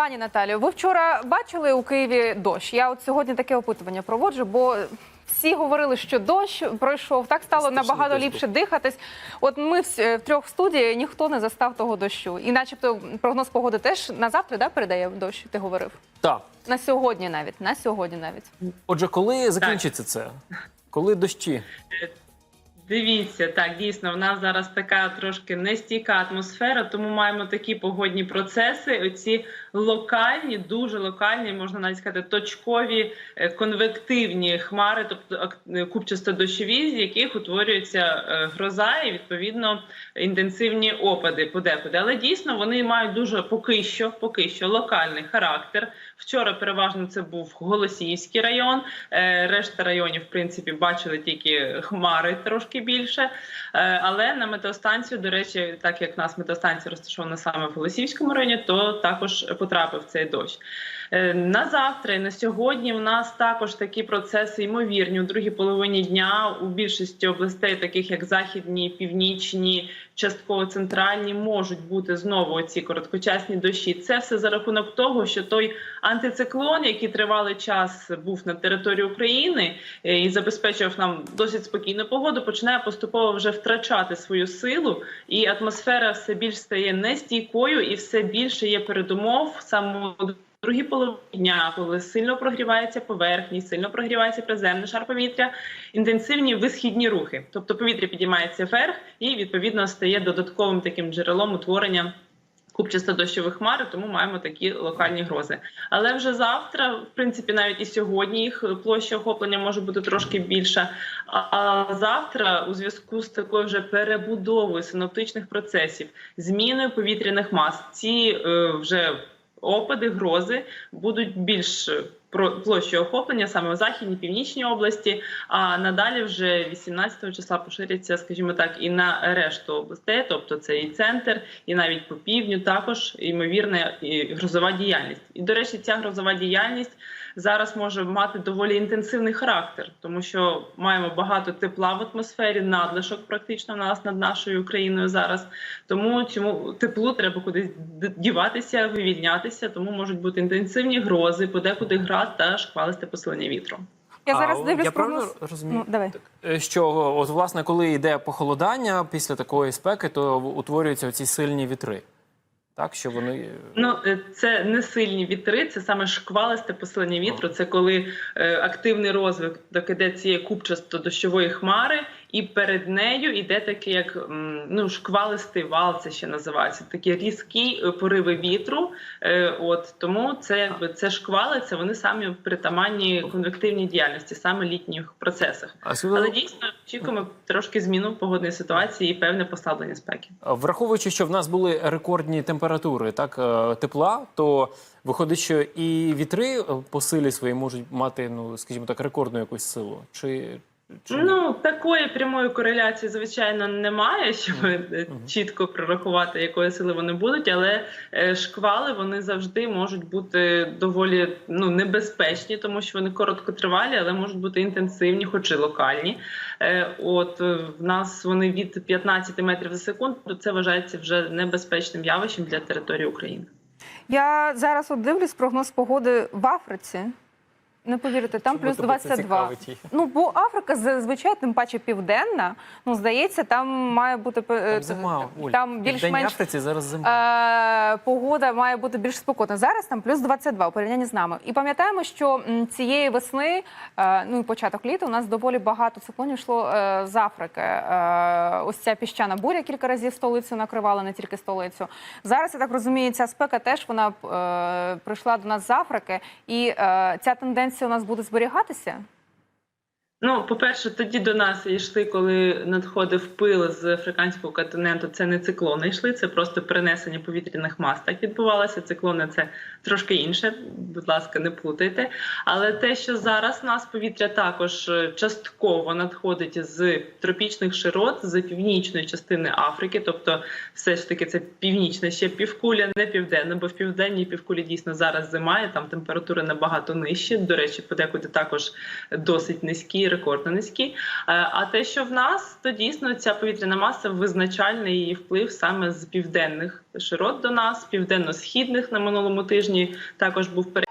Пані Наталію, ви вчора бачили у Києві дощ? Я от сьогодні таке опитування проводжу, бо всі говорили, що дощ пройшов. Так стало Фантастичний набагато дощ ліпше дихатись. От ми в, в трьох в студії ніхто не застав того дощу. І, начебто, прогноз погоди теж на завтра да, передає дощ. Ти говорив Так. на сьогодні, навіть на сьогодні, навіть Отже, коли закінчиться це? Коли дощі? Дивіться, так дійсно, в нас зараз така трошки нестійка атмосфера, тому маємо такі погодні процеси. Оці локальні, дуже локальні, можна навіть сказати, точкові е, конвективні хмари, тобто е, купчасто-дощові, з яких утворюється е, гроза і відповідно інтенсивні опади подекуди. Але дійсно вони мають дуже поки що, поки що локальний характер. Вчора переважно це був Голосіївський район. Решта районів, в принципі, бачили тільки хмари трошки більше. Але на метеостанцію, до речі, так як нас метеостанція розташована саме в Голосіївському районі, то також потрапив цей дощ. Е, На завтра і на сьогодні у нас також такі процеси ймовірні у другій половині дня у більшості областей, таких як західні, північні, частково центральні, можуть бути знову ці короткочасні дощі. Це все за рахунок того, що той антициклон, який тривалий час був на території України е, і забезпечував нам досить спокійну погоду, починає поступово вже втрачати свою силу, і атмосфера все більш стає нестійкою, і все більше є передумов саме у другій половині дня, коли сильно прогрівається поверхність, сильно прогрівається приземний шар повітря, інтенсивні висхідні рухи. Тобто повітря підіймається вверх і відповідно стає додатковим таким джерелом утворення. Купчасто дощових хмар, тому маємо такі локальні грози. Але вже завтра, в принципі, навіть і сьогодні їх площа охоплення може бути трошки більша. А завтра, у зв'язку з такою вже перебудовою синоптичних процесів, зміною повітряних мас, ці е, вже опади, грози будуть більш площі про охоплення саме в західній північній області. А надалі вже 18 числа поширяться, скажімо так, і на решту областей, тобто це і центр, і навіть по півдню також ймовірна і грозова діяльність. І до речі, ця грозова діяльність зараз може мати доволі інтенсивний характер, тому що маємо багато тепла в атмосфері, надлишок практично в нас над нашою країною зараз. Тому цьому теплу треба кудись діватися, вивільнятися. Тому можуть бути інтенсивні грози, подекуди град та шквалисте посилення вітру. я зараз А, дивлюсь я правильно розумію? Ну, давай. Е, Що от власне, коли йде похолодання після такої спеки, то утворюються оці сильні вітри. Так, що вони е, Ну, е, це не сильні вітри, це саме шквалисте посилення вітру. Це коли е, активний розвиток іде цієї купчасто-дощової хмари, і перед нею йде таке, як ну, шквалистий вал, це ще називається. Такі різкі е, пориви вітру. Е, от тому це якби це шквали, це вони самі притаманні конвективній діяльності, саме літніх процесах. Але дійсно очікуємо трошки зміну погодної ситуації і певне послаблення спеки. Враховуючи, що в нас були рекордні температури, так е, тепла, то виходить, що і вітри по силі своїй можуть мати, ну скажімо так, рекордну якусь силу. Чи? Ну такої прямої кореляції, звичайно, немає, щоб е, Мгм. чітко прорахувати, якої сили вони будуть, але е, шквали вони завжди можуть бути доволі ну небезпечні, тому що вони короткотривалі, але можуть бути інтенсивні, хоч і локальні. Е, От е, в нас вони від 15 метрів за секунду. Це вважається вже небезпечним явищем для території України. Я зараз от дивлюсь прогноз погоди в Африці. Не повірите, там Чому плюс тебе це 22. цікавить? Ну, бо Африка зазвичай, тим паче південна. Ну, здається, там має бути е, Там зима, Оль. там Південній більш-менш Африці зараз зима. е, погода має бути більш спокійна. Зараз там плюс 22 у порівнянні з нами. І пам'ятаємо, що м, цієї весни, е, ну і початок літа, у нас доволі багато циклонів йшло е, з Африки. Е, ось ця піщана буря кілька разів столицю накривала, не тільки столицю. Зараз я так розумію, ця спека теж вона е, прийшла до нас з Африки, і е, ця тенденція у нас буде зберігатися. Ну, по-перше, тоді до нас йшли, коли надходив пил з африканського континенту. Це не циклони йшли, це просто перенесення повітряних мас. Так відбувалося. Циклони це трошки інше. Будь ласка, не плутайте. Але те, що зараз нас повітря також е, частково надходить з тропічних широт, з північної частини Африки, тобто, все ж таки, це північна ще півкуля, не південна, бо в південній півкулі дійсно зараз зима, і там температури набагато нижчі. До речі, подекуди також досить низькі рекордно низькі. Е, А те, що в нас, то дійсно ця повітряна маса визначальний її вплив саме з південних широт до нас, південно-східних на минулому тижні також був пере-